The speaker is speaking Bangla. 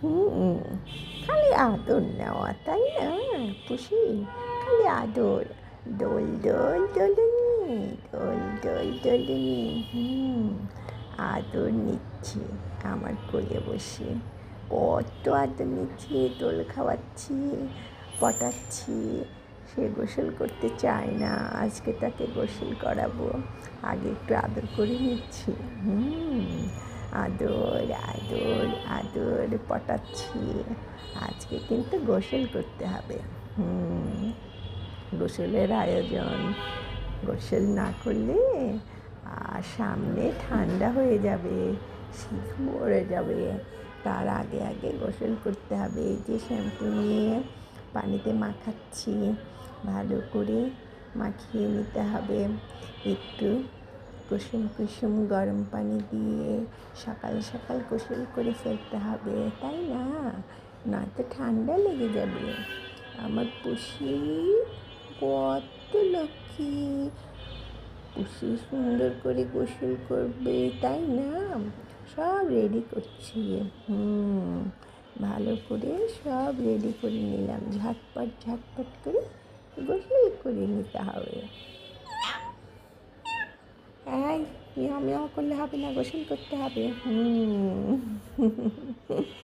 হুম খালি আদর নেওয়া তাই না খুশি খালি আদর দোল দোল দোলনি দোল দোল দোলনি হুম আদর নিচ্ছি আমার কোলে বসে কত আদর নিচ্ছে দোল খাওয়াচ্ছি পটাচ্ছি সে গোসল করতে চায় না আজকে তাকে গোসল করাবো আগে একটু আদর করে নিচ্ছি হুম আদর আদর আদর পটাচ্ছি। আজকে কিন্তু গোসল করতে হবে। হুম, গোসলের আয়োজন। গোসল না করলে আর সামনে ঠান্ডা হয়ে যাবে, শীত মরে যাবে। তার আগে আগে গোসল করতে হবে। যে শ্যাম্পু নিয়ে পানিতে মাখাচ্ছি। ভালো করে মাখিয়ে নিতে হবে। একটু কুসুম কুসুম গরম পানি দিয়ে সকাল সকাল গোসল করে ফেলতে হবে, তাই না? নয়তো ঠান্ডা লেগে যাবে। আমার পুষি কত লক্ষ্মী। পুষি সুন্দর করে গোসল করবে, তাই না? সব রেডি করছি। হুম, ভালো করে সব রেডি করে নিলাম। ঝটপট ঝটপট করে গোসল করে নিতে হবে। এই মিয়াও মিয়াও করলে হবে না গোসল করতে হবে হুম